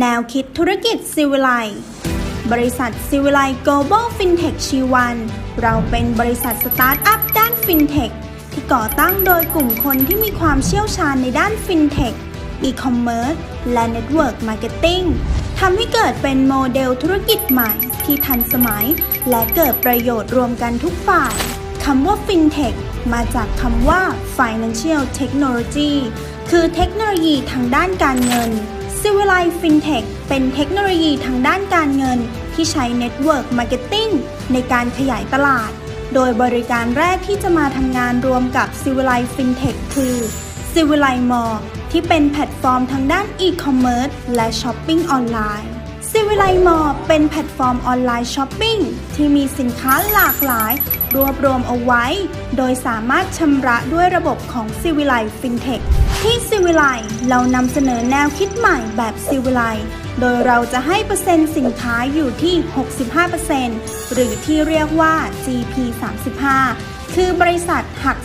แนวคิดธุรกิจซิวิไลบริษัทซิวิไล Global FinTech ชีวันเราเป็นบริษัทสตาร์ทอัพด้าน FinTech ที่ก่อตั้งโดยกลุ่มคนที่มีความเชี่ยวชาญในด้าน FinTech e-commerce และ Network Marketing ทำให้เกิดเป็นโมเดลธุรกิจใหม่ที่ทันสมัย และเกิดประโยชน์รวมกันทุกฝ่ายคำว่า FinTech มาจากคำว่า Financial Technology คือเทคโนโลยีทางด้านการเงิน ซิวไลฟินเทคเป็นเทคโนโลยีทางด้านการเงิน ที่ใช้เน็ตเวิร์กมาร์เก็ตติ้งในการขยายตลาด โดยบริการแรกที่จะมาทำงานรวมกับซิวไลฟินเทคคือซิวไลมอลที่เป็นแพลตฟอร์มทางด้านอีคอมเมิร์ซและช้อปปิ้งออนไลน์ c i v i l i z e Mall เป็นแพลตฟอร์มออนไลน์ช้อปปิ้งที่มีสินค้าหลากหลาย รวบรวมเอาไว้ โดยสามารถชำระด้วยระบบของ c i v i l i z e FinTech ที่ c i v i l i z e เรานำเสนอแนวคิดใหม่แบบ c i v i l i z e โดยเราจะให้เปอร์เซ็นต์สินค้าอยู่ที่ 65%หรือที่เรียกว่า GP 35คือบริษัทหัก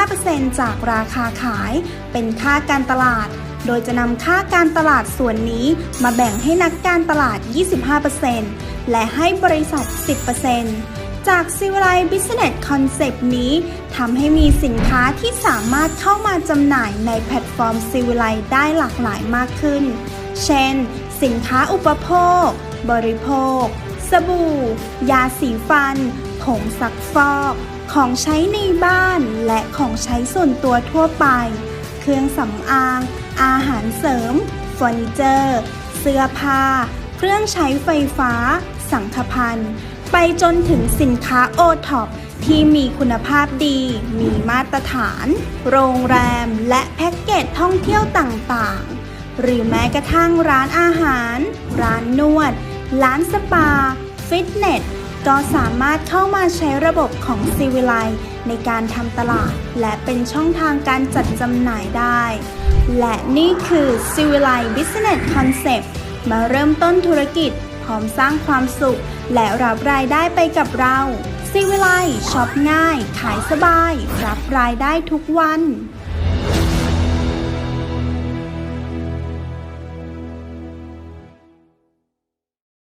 35%จากราคาขาย เป็นค่าการตลาด โดยจะนำค่าการตลาดส่วนนี้มาแบ่งให้นักการตลาด 25%และให้บริษัท 10%จาก c i v i l i z e Business Concept นี้ทำให้มีสินค้าที่สามารถเข้ามาจำหน่ายในแพลตฟอร์ม c i v i l i z e ได้หลากหลายมากขึ้น เช่น สินค้าอุปโภค บริโภค สบู่ ยาสีฟัน ผงซักฟอกของใช้ในบ้านและของใช้ส่วนตัวทั่วไป เครื่องสำอาง อาหารเสริมเฟอร์นิเจอร์ เสื้อผ้า เครื่องใช้ไฟฟ้า สังฆพันธ์ไปจนถึงสินค้าโอท็อปที่มีคุณภาพดี มีมาตรฐาน โรงแรม และแพ็กเกจท่องเที่ยวต่างๆ หรือแม้กระทั่งร้านอาหาร ร้านนวด ร้านสปา ฟิตเนส ก็สามารถเข้ามาใช้ระบบของ c i v i l i z e ในการทำตลาด และเป็นช่องทางการจัดจำหน่ายได้ และนี่คือ c i v i l i z e Business Concept มาเริ่มต้นธุรกิจ พร้อมสร้างความสุข และรับรายได้ไปกับเรา c i v i l i z e ช็อปง่าย ขายสบาย รับรายได้ทุกวัน